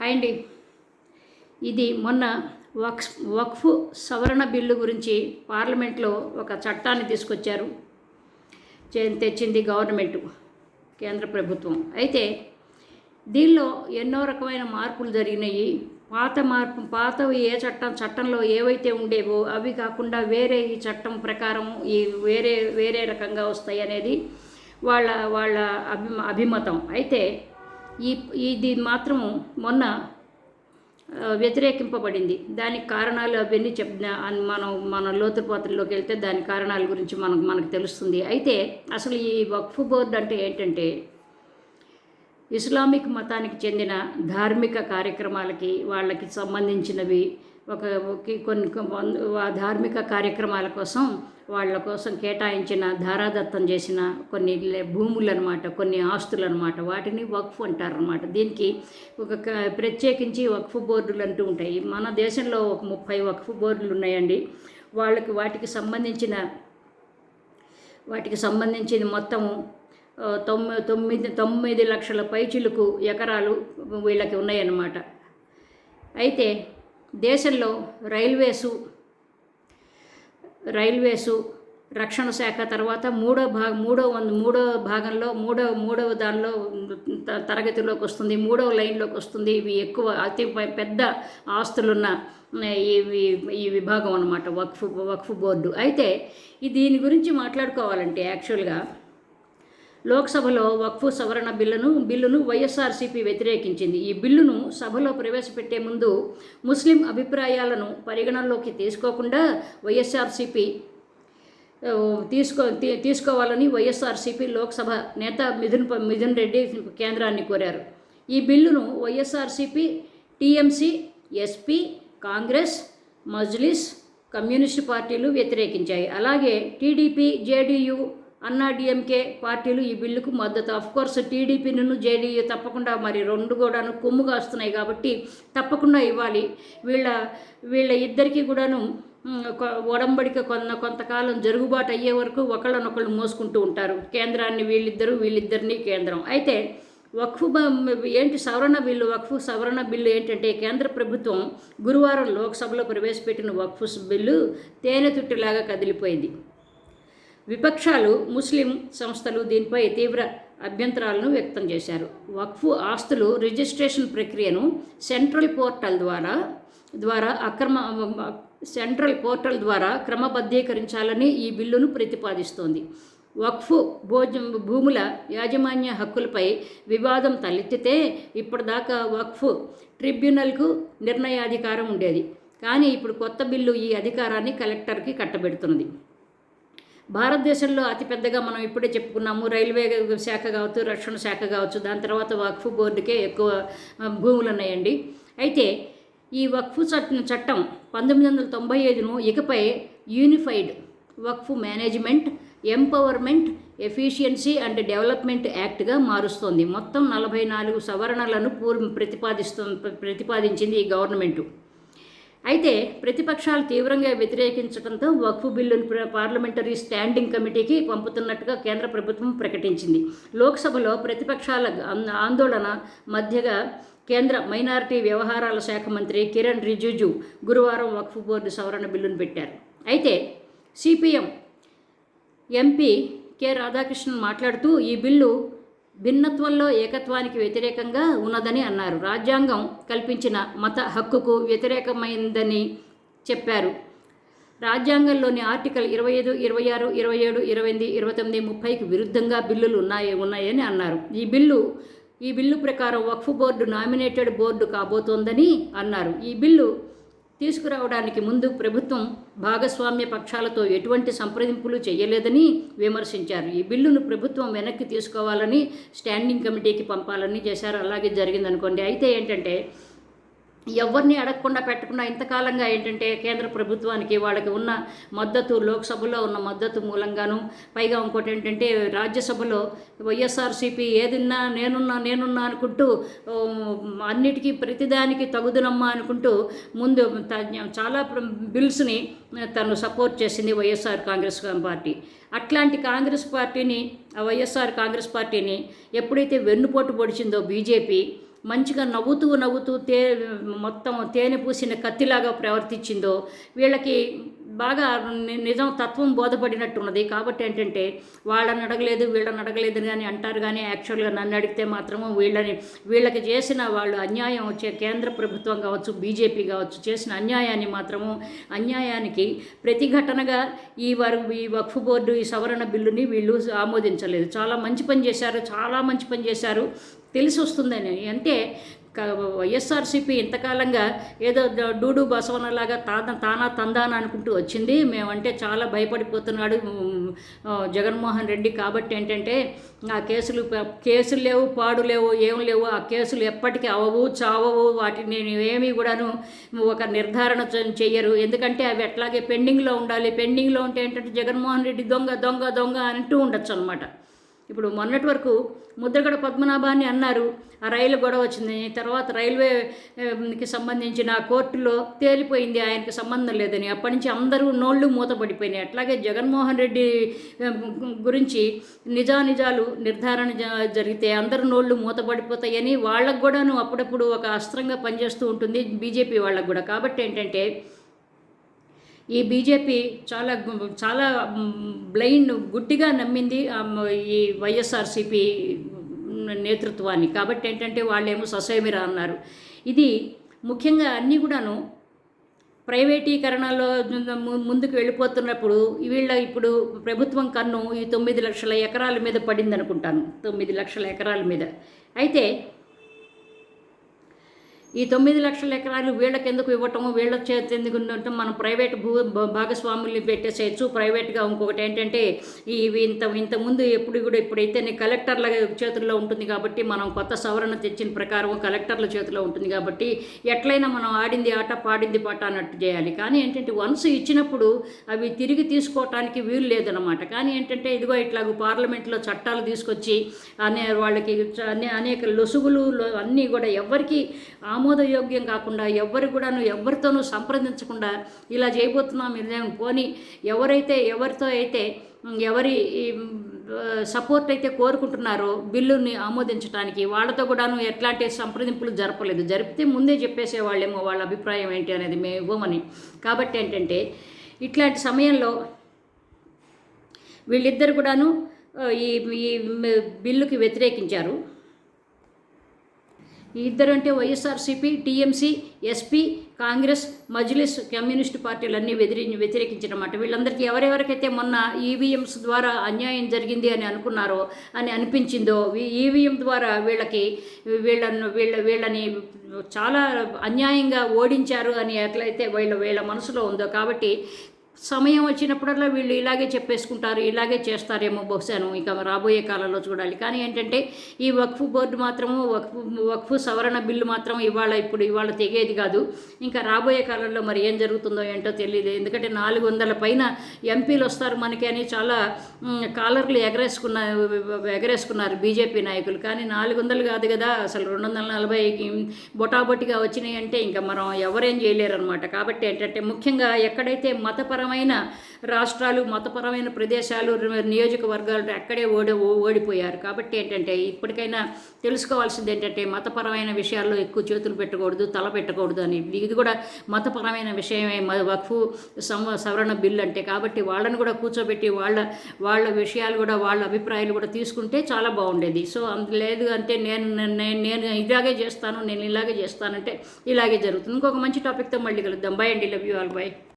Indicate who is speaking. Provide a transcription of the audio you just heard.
Speaker 1: Hi అండి. ఇది మొన్న వక్ఫ్ వక్ఫ్ సవరణ బిల్లు గురించి పార్లమెంట్లో ఒక చట్టాన్ని తీసుకొచ్చారు. చే- తెచ్చింది గవర్నమెంట్ కేంద్ర ప్రభుత్వం. అయితే దీనిలో ఎన్నో రకమైన మార్పులు జరిగినాయి. పాత మార్పు పాతవి ఏ చట్టం చట్టంలో ఏవైతే ఉండేవో అవి కాకుండా వేరే ఈ చట్టం ప్రకారం ఈ వేరే వేరే రకంగా వస్తాయి అనేది వాళ్ళ వాళ్ళ అభిమ అభిమతం. అయితే ఈ ఇది మాత్రము మొన్న వ్యతిరేకింపబడింది. దానికి కారణాలు అవన్నీ చెప్ మనం మన లోతుపాత్రలోకి వెళ్తే దాని కారణాల గురించి మనకు మనకు తెలుస్తుంది. అయితే అసలు ఈ వక్ఫ్ బోర్డు అంటే ఏంటంటే ఇస్లామిక్ మతానికి చెందిన ధార్మిక కార్యక్రమాలకి వాళ్ళకి సంబంధించినవి ఒక కొన్ని ధార్మిక కార్యక్రమాల కోసం వాళ్ళ కోసం కేటాయించిన ధారాదత్తం చేసిన కొన్ని భూములు అనమాట కొన్ని ఆస్తులు అనమాట వాటిని వక్ఫ్ అంటారు అనమాట దీనికి ఒక క- ప్రత్యేకించి వక్ఫ్ బోర్డులు అంటూ ఉంటాయి. మన దేశంలో ఒక ముప్పై వక్ఫ్ బోర్డులు ఉన్నాయండి. వాళ్ళకి వాటికి సంబంధించిన వాటికి సంబంధించిన మొత్తము తొమ్మిది తొమ్మిది తొమ్మిది లక్షల పైచిలుకు ఎకరాలు వీళ్ళకి ఉన్నాయన్నమాట. అయితే దేశంలో రైల్వేసు రైల్వేసు రక్షణ శాఖ తర్వాత మూడో భాగ మూడో వంద మూడో భాగంలో మూడో మూడవ దానిలో త- తరగతిలోకి వస్తుంది మూడవ లైన్లోకి వస్తుంది. ఇవి ఎక్కువ అతి పెద్ద ఆస్తులున్న ఈ ఈ- ఈ విభాగం అనమాట వక్ఫ్ వక్ఫ్ బోర్డు. అయితే ఈ దీని గురించి మాట్లాడుకోవాలంటే యాక్చువల్గా లోక్సభలో వక్ఫ్ సవరణ బిల్లును బిల్లును వైఎస్ఆర్సీపీ వ్యతిరేకించింది. ఈ బిల్లును సభలో ప్రవేశపెట్టే ముందు ముస్లిం అభిప్రాయాలను పరిగణనలోకి తీసుకోకుండా వైఎస్ఆర్సీపీ తీసుకో తీ- తీసుకోవాలని వైఎస్ఆర్సీపీ లోక్సభ నేత మిథున్ మిథున్ రెడ్డి కేంద్రాన్ని కోరారు. ఈ బిల్లును వైఎస్ఆర్సీపీ టీఎంసీ ఎస్పీ కాంగ్రెస్ మజ్లిస్ కమ్యూనిస్టు పార్టీలు వ్యతిరేకించాయి. అలాగే టీడీపీ జేడీయూ అన్నాడీఎంకే పార్టీలు ఈ బిల్లుకు మద్దతు. అఫ్కోర్స్ టీడీపీను జేడీయూ తప్పకుండా మరి రెండు కూడాను కొమ్ము కాస్తున్నాయి కాబట్టి తప్పకుండా ఇవ్వాలి. వీళ్ళ వీళ్ళ ఇద్దరికీ కూడాను కొ- ఒడంబడిక కొన్న కొంతకాలం జరుగుబాటు అయ్యే వరకు ఒకళ్ళనొకళ్ళు మోసుకుంటూ ఉంటారు. కేంద్రాన్ని వీళ్ళిద్దరు వీళ్ళిద్దరిని కేంద్రం. అయితే వక్ఫ్ ఏంటి సవరణ బిల్లు? వక్ఫ్ సవరణ బిల్లు ఏంటంటే కేంద్ర ప్రభుత్వం గురువారం లోక్సభలో ప్రవేశపెట్టిన వక్ఫ్ బిల్లు తేనె తుట్టిలాగా కదిలిపోయింది. విపక్షాలు ముస్లిం సంస్థలు దీనిపై తీవ్ర అభ్యంతరాలను వ్యక్తం చేశారు. వక్ఫ్ ఆస్తులు రిజిస్ట్రేషన్ ప్రక్రియను సెంట్రల్ పోర్టల్ ద్వారా ద్వారా అక్రమ సెంట్రల్ పోర్టల్ ద్వారా క్రమబద్ధీకరించాలని ఈ బిల్లును ప్రతిపాదిస్తోంది. వక్ఫ్ భోజ భూముల యాజమాన్య హక్కులపై వివాదం తలెత్తితే ఇప్పటిదాకా వక్ఫ్ ట్రిబ్యునల్కు నిర్ణయాధికారం ఉండేది. కానీ ఇప్పుడు కొత్త బిల్లు ఈ అధికారాన్ని కలెక్టర్కి కట్టబెడుతున్నది. భారతదేశంలో అతిపెద్దగా మనం ఇప్పుడే చెప్పుకున్నాము రైల్వే శాఖ కావచ్చు రక్షణ శాఖ కావచ్చు దాని తర్వాత వక్ఫ్ బోర్డుకే ఎక్కువ భూములు ఉన్నాయండి అయితే ఈ వక్ఫ్ చట్టం చట్టం పంతొమ్మిది వందల తొంభై ఐదును ఇకపై unified Waqf management empowerment efficiency and development యాక్ట్గా మారుస్తోంది. మొత్తం నలభై నాలుగు సవరణలను పూర్వ ప్రతిపాదిస్తు ప్రతిపాదించింది ఈ గవర్నమెంటు. అయితే ప్రతిపక్షాలు తీవ్రంగా వ్యతిరేకించడంతో వక్ఫ్ బిల్లును పార్లమెంటరీ స్టాండింగ్ కమిటీకి పంపుతున్నట్టుగా కేంద్ర ప్రభుత్వం ప్రకటించింది. లోక్సభలో ప్రతిపక్షాల ఆందోళన మధ్యగా కేంద్ర మైనారిటీ వ్యవహారాల శాఖ మంత్రి కిరణ్ రిజిజు గురువారం వక్ఫ్ బోర్డు సవరణ బిల్లును పెట్టారు. అయితే సిపిఎం ఎంపీ కె రాధాకృష్ణన్ మాట్లాడుతూ ఈ బిల్లు భిన్నత్వంలో ఏకత్వానికి వ్యతిరేకంగా ఉన్నదని అన్నారు. రాజ్యాంగం కల్పించిన మత హక్కుకు వ్యతిరేకమైందని చెప్పారు. రాజ్యాంగంలోని ఆర్టికల్ ఇరవై ఐదు ఇరవై ఆరు ఇరవై ఏడు ఇరవై ఎనిమిది ఇరవై తొమ్మిది ముప్పైకి విరుద్ధంగా బిల్లులు ఉన్నాయి ఉన్నాయని అన్నారు. ఈ బిల్లు ఈ బిల్లు ప్రకారం వక్ఫ్ బోర్డు నామినేటెడ్ బోర్డు కాబోతోందని అన్నారు. ఈ బిల్లు తీసుకురావడానికి ముందు ప్రభుత్వం భాగస్వామ్య పక్షాలతో ఎటువంటి సంప్రదింపులు చేయలేదని విమర్శించారు. ఈ బిల్లును ప్రభుత్వం వెనక్కి తీసుకోవాలని స్టాండింగ్ కమిటీకి పంపాలని చేశారు. అలాగే జరిగిందనుకోండి. అయితే ఏంటంటే ఎవరిని అడగకుండా పెట్టకుండా ఇంతకాలంగా ఏంటంటే కేంద్ర ప్రభుత్వానికి వాళ్ళకి ఉన్న మద్దతు లోక్సభలో ఉన్న మద్దతు మూలంగాను పైగా ఇంకోటి ఏంటంటే రాజ్యసభలో వైఎస్ఆర్సీపీ ఏదిన్నా నేనున్నా నేనున్నా అనుకుంటూ అన్నిటికీ ప్రతిదానికి తగుదునమ్మా అనుకుంటూ ముందు చాలా బిల్స్ని తను సపోర్ట్ చేసింది వైఎస్ఆర్ కాంగ్రెస్ పార్టీ. అట్లాంటి కాంగ్రెస్ పార్టీని వైఎస్ఆర్ కాంగ్రెస్ పార్టీని ఎప్పుడైతే వెన్నుపోటు పొడిచిందో బీజేపీ మంచిగా నవ్వుతూ నవ్వుతూ తే మొత్తం తేనె పూసిన కత్తిలాగా ప్రవర్తించిందో వీళ్ళకి బాగా నిజం తత్వం బోధపడినట్టున్నది. కాబట్టి ఏంటంటే వాళ్ళని అడగలేదు వీళ్ళని అడగలేదు కానీ అంటారు కానీ యాక్చువల్గా నన్ను అడిగితే మాత్రము వీళ్ళని వీళ్ళకి చేసిన వాళ్ళు అన్యాయం వచ్చే కేంద్ర ప్రభుత్వం కావచ్చు బీజేపీ కావచ్చు చేసిన అన్యాయాన్ని మాత్రము అన్యాయానికి ప్రతిఘటనగా ఈ వారు ఈ వక్ఫ్ బోర్డు ఈ సవరణ బిల్లుని వీళ్ళు ఆమోదించలేదు. చాలా మంచి పని చేశారు చాలా మంచి పని చేశారు. తెలిసి వస్తుందని అంటే వైఎస్ఆర్సీపీ ఇంతకాలంగా ఏదో డూడు బసవనలాగా తాన తానా తందాన అనుకుంటూ వచ్చింది. మేమంటే చాలా భయపడిపోతున్నాడు జగన్మోహన్ రెడ్డి. కాబట్టి ఏంటంటే ఆ కేసులు కేసులు లేవు పాడు లేవు ఏం లేవు. ఆ కేసులు ఎప్పటికీ అవవు చావవు. వాటిని నేను ఏమీ కూడాను ఒక నిర్ధారణ చెయ్యరు. ఎందుకంటే అవి ఎట్లాగే పెండింగ్లో ఉండాలి. పెండింగ్లో ఉంటే ఏంటంటే జగన్మోహన్ రెడ్డి దొంగ దొంగ దొంగ అంటూ ఉండొచ్చు అనమాట ఇప్పుడు మొన్నటి వరకు ముద్రగడ పద్మనాభాన్ని అన్నారు. ఆ రైలు గొడవ వచ్చింది. తర్వాత రైల్వే సంబంధించిన కోర్టులో తేలిపోయింది. ఆయనకి సంబంధం లేదని. అప్పటి నుంచి అందరూ నోళ్ళు మూతపడిపోయినాయి. అట్లాగే జగన్మోహన్ రెడ్డి గురించి నిజానిజాలు నిర్ధారణ జ- జరిగితే అందరూ నోళ్ళు మూతపడిపోతాయని వాళ్ళకు కూడాను అప్పుడప్పుడు ఒక అస్త్రంగా పనిచేస్తూ ఉంటుంది బీజేపీ వాళ్ళకు కూడా. కాబట్టి ఏంటంటే ఈ బీజేపీ చాలా చాలా బ్లైండ్ గుడ్డిగా నమ్మింది ఈ వైఎస్ఆర్సీపీ నేతృత్వాన్ని. కాబట్టి ఏంటంటే వాళ్ళేమో ససేమిరా అన్నారు. ఇది ముఖ్యంగా అన్నీ కూడాను ప్రైవేటీకరణలో ముందుకు వెళ్ళిపోతున్నప్పుడు వీళ్ళ ఇప్పుడు ప్రభుత్వం కన్ను ఈ తొమ్మిది లక్షల ఎకరాల మీద పడింది అనుకుంటాను తొమ్మిది లక్షల ఎకరాల మీద. అయితే ఈ తొమ్మిది లక్షల ఎకరాలు వీళ్ళకి ఎందుకు ఇవ్వటము? వీళ్ళ చేతి ఎందుకు ఉండటం? మనం ప్రైవేట్ భూ భా- భాగస్వాముల్ని పెట్టేసేయచ్చు. ప్రైవేట్గా ఇంకొకటి ఏంటంటే ఇవి ఇంత ఇంతకుముందు ఎప్పుడు కూడా ఇప్పుడైతేనే కలెక్టర్ల చేతుల్లో ఉంటుంది కాబట్టి మనం కొత్త సవరణ తెచ్చిన ప్రకారం కలెక్టర్ల చేతిలో ఉంటుంది కాబట్టి ఎట్లయినా మనం ఆడింది ఆట పాడింది పాట అన్నట్టు చేయాలి. కానీ ఏంటంటే వన్స్ ఇచ్చినప్పుడు అవి తిరిగి తీసుకోవటానికి వీలు లేదనమాట కానీ ఏంటంటే ఇదిగో ఇట్లాగ పార్లమెంట్లో చట్టాలు తీసుకొచ్చి అనే వాళ్ళకి అనే అనేక లొసుగులు అన్నీ కూడా ఎవరికి ఆమోదయోగ్యం కాకుండా ఎవరు కూడాను ఎవరితోనూ సంప్రదించకుండా ఇలా చేయబోతున్నాం ఇదేం పోని ఎవరైతే ఎవరితో అయితే ఎవరి సపోర్ట్ అయితే కోరుకుంటున్నారో బిల్లుని ఆమోదించడానికి వాళ్ళతో కూడాను ఎట్లాంటి సంప్రదింపులు జరపలేదు. జరిపితే ముందే చెప్పేసేవాళ్ళేమో వాళ్ళ అభిప్రాయం ఏంటి అనేది మేము ఇవ్వమని. కాబట్టి ఏంటంటే ఇట్లాంటి సమయంలో వీళ్ళిద్దరు కూడాను ఈ ఈ బిల్లుకి వ్యతిరేకించారు. ఈ ఇద్దరు అంటే వైఎస్ఆర్సీపీ టీఎంసీ ఎస్పీ కాంగ్రెస్ మజ్లిస్ కమ్యూనిస్ట్ పార్టీలు అన్నీ వ్యతిరే వ్యతిరేకించడమాట వీళ్ళందరికీ ఎవరెవరికైతే మొన్న ఈవీఎంస్ ద్వారా అన్యాయం జరిగింది అని అనుకున్నారో అని అనిపించిందో ఈవీఎం ద్వారా వీళ్ళకి వీళ్ళను వీళ్ళ వీళ్ళని చాలా అన్యాయంగా ఓడించారు అని ఎట్లయితే వీళ్ళ వీళ్ళ మనసులో ఉందో. కాబట్టి సమయం వచ్చినప్పుడల్లా వీళ్ళు ఇలాగే చెప్పేసుకుంటారు ఇలాగే చేస్తారేమో బహుశాను ఇక రాబోయే కాలంలో చూడాలి. కానీ ఏంటంటే ఈ వక్ఫ్ బోర్డు మాత్రము వక్ఫ్ వక్ఫ్ సవరణ బిల్లు మాత్రం ఇవాళ ఇప్పుడు ఇవాళ తెగేది కాదు. ఇంకా రాబోయే కాలంలో మరి ఏం జరుగుతుందో ఏంటో తెలియదు ఎందుకంటే నాలుగు వందల పైన ఎంపీలు వస్తారు మనకి అని చాలా కాలర్లు ఎగరేసుకున్న ఎగరేసుకున్నారు బీజేపీ నాయకులు. కానీ నాలుగు వందలు కాదు కదా అసలు రెండు వందల నలభై బొటాబొటిగా వచ్చినాయి అంటే ఇంకా మనం ఎవరేం చేయలేరు అనమాట కాబట్టి ఏంటంటే ముఖ్యంగా ఎక్కడైతే మతపరం మతపరమైన రాష్ట్రాలు మతపరమైన ప్రదేశాలు నియోజకవర్గాలు అక్కడే ఓడి ఓడిపోయారు. కాబట్టి ఏంటంటే ఇప్పటికైనా తెలుసుకోవాల్సింది ఏంటంటే మతపరమైన విషయాల్లో ఎక్కువ చేతులు పెట్టకూడదు తల పెట్టకూడదు అని. ఇది కూడా మతపరమైన విషయమే. మ- వక్ఫ్ సం- సవరణ బిల్లు అంటే. కాబట్టి వాళ్ళని కూడా కూర్చోబెట్టి వాళ్ళ వాళ్ళ విషయాలు కూడా వాళ్ళ అభిప్రాయాలు కూడా తీసుకుంటే చాలా బాగుండేది. సో అంత లేదు అంటే నేను నేను నేను ఇలాగే చేస్తాను నేను ఇలాగే చేస్తానంటే ఇలాగే జరుగుతుంది. ఇంకొక మంచి టాపిక్తో మళ్ళీ కలుద్దాం. బై అండి. Love you all by